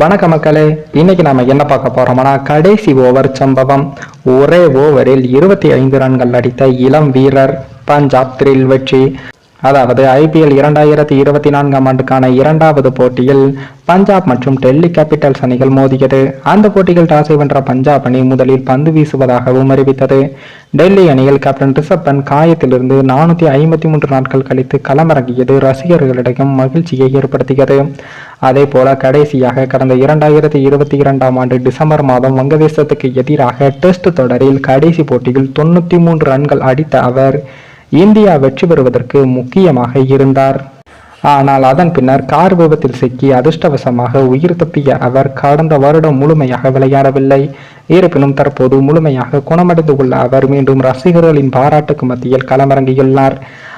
வணக்க மக்களே இன்னைக்கு நாம என்ன பார்க்க போறோம்னா கடைசி ஓவர் சம்பவம். ஒரே ஓவரில் இருபத்தி ஐந்து ரன்கள் அடித்த இளம் வீரர் பஞ்சாப் த்ரில் வெற்றி. அதாவது ஐபிஎல் இரண்டாயிரத்தி இருபத்தி நான்காம் ஆண்டுக்கான இரண்டாவது போட்டியில் பஞ்சாப் மற்றும் டெல்லி கேபிட்டல்ஸ் அணிகள் மோதியது. அந்த போட்டியில் டாஸை வென்ற பஞ்சாப் அணி முதலில் பந்து வீசுவதாகவும் அறிவித்தது. டெல்லி அணியில் கேப்டன் ரிஷப் பண்ட் காயத்திலிருந்து நானூத்தி ஐம்பத்தி மூன்று நாட்கள் கழித்து களமிறங்கியது ரசிகர்களிடம் மகிழ்ச்சியை ஏற்படுத்தியது. அதே போல கடைசியாக கடந்த இரண்டாயிரத்தி இருபத்தி இரண்டாம் ஆண்டு டிசம்பர் மாதம் வங்கதேசத்துக்கு எதிராக டெஸ்ட் தொடரில் கடைசி போட்டியில் தொண்ணூத்தி மூன்று ரன்கள் அடித்த அவர் இந்தியா வெற்றி பெறுவதற்கு முக்கியமாக இருந்தார். ஆனால் அதன் பின்னர் கார் விபத்தில் சிக்கி அதிர்ஷ்டவசமாக உயிர் தப்பிய அவர் கடந்த வருடம் முழுமையாக விளையாடவில்லை. இருப்பினும் தற்போது முழுமையாக குணமடைந்து உள்ள அவர் மீண்டும் ரசிகர்களின் பாராட்டுக்கு மத்தியில் களமிறங்கியுள்ளார்.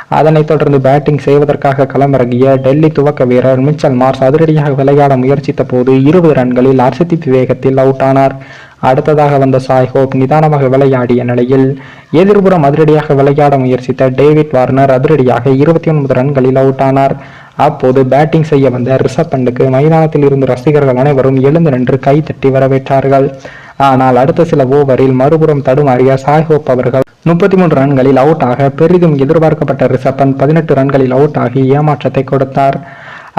அதனைத் தொடர்ந்து பேட்டிங் செய்வதற்காக களமிறங்கிய டெல்லி துவக்க வீரர் மிச்சல் மார்ஸ் அதிரடியாக விளையாட முயற்சித்த போது இருபது ரன்களில் அர்ஷதீப் வேகத்தில் அவுட் ஆனார். அடுத்ததாக வந்த சாய் ஹோப் நிதானமாக விளையாடிய நிலையில் எதிர்புறம் அதிரடியாக விளையாட முயற்சித்த டேவிட் வார்னர் அதிரடியாக இருபத்தி ஒன்பது ரன்களில் அவுட் ஆனார். அப்போது பேட்டிங் செய்ய வந்த ரிஷப் பண்டுக்கு மைதானத்தில் இருந்த ரசிகர்கள் அனைவரும் எழுந்து நின்று கைத்தட்டி வரவேற்றார்கள். ஆனால் அடுத்த சில ஓவரில் மறுபுறம் தடுமாறிய சாய்ஹோப் அவர்கள் முப்பத்தி மூன்று ரன்களில் அவுட் ஆக பெரிதும் எதிர்பார்க்கப்பட்ட ரிஷப் பதினெட்டு ரன்களில் அவுட் ஆகி ஏமாற்றத்தை கொடுத்தார்.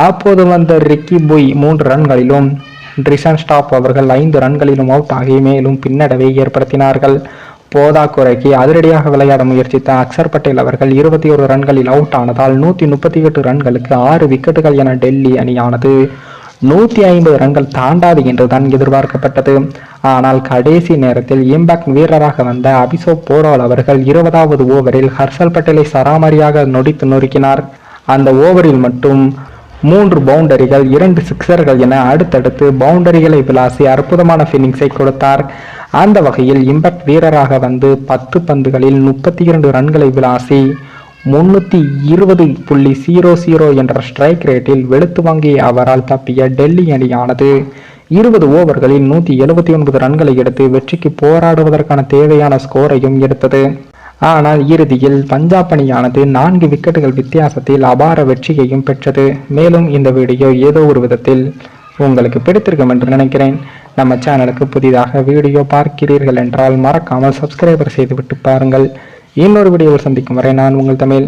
அப்போது வந்த ரிக்கி புய் மூன்று ரன்களிலும் ட்ரிசன் ஸ்டாப் அவர்கள் ஐந்து ரன்களிலும் அவுட் ஆகி மேலும் பின்னடைவை ஏற்படுத்தினார்கள். போதாக்குறைக்கு அதிரடியாக விளையாட முயற்சித்த அக்சர் பட்டேல் அவர்கள் இருபத்தி ஒரு ரன்களில் அவுட் ஆனதால் நூற்றி முப்பத்தி எட்டு ரன்களுக்கு ஆறு விக்கெட்டுகள் என டெல்லி அணியானது. நூற்றி ஐம்பது ரன்கள் தாண்டாது என்றுதான் எதிர்பார்க்கப்பட்டது. ஆனால் கடைசி நேரத்தில் இம்பாக்ட் வீரராக வந்த அபிஷோக் போரால் அவர்கள் இருபதாவது ஓவரில் ஹர்ஷல் பட்டேலை சராமரியாக நொடித்து நொறுக்கினார். அந்த ஓவரில் மட்டும் மூன்று பவுண்டரிகள் இரண்டு சிக்சர்கள் என அடுத்தடுத்து பவுண்டரிகளை விளாசி அற்புதமான ஃபினிங்ஸை கொடுத்தார். அந்த வகையில் இம்பாக்ட் வீரராக வந்து பத்து பந்துகளில் முப்பத்தி இரண்டு ரன்களை விளாசி முன்னூத்தி இருபது புள்ளி ஜீரோ ஜீரோ என்ற ஸ்ட்ரைக் ரேட்டில் வெளுத்து வாங்கிய அவரால் தப்பிய டெல்லி அணியானது. இருபது ஓவர்களில் நூற்றி எழுபத்தி ஒன்பது ரன்களை எடுத்து வெற்றிக்கு போராடுவதற்கான தேவையான ஸ்கோரையும் எடுத்தது. ஆனால் இறுதியில் பஞ்சாப் அணியானது நான்கு விக்கெட்டுகள் வித்தியாசத்தில் அபார வெற்றியையும் பெற்றது. மேலும் இந்த வீடியோ ஏதோ ஒரு விதத்தில் உங்களுக்கு பிடித்திருக்கும் என்று நினைக்கிறேன். நம்ம சேனலுக்கு புதிதாக வீடியோ பார்க்கிறீர்கள் என்றால் மறக்காமல் சப்ஸ்கிரைபர் செய்துவிட்டு பாருங்கள். இன்னொரு வீடியோவில் சந்திக்கும் வரை நான் உங்கள் தமிழ்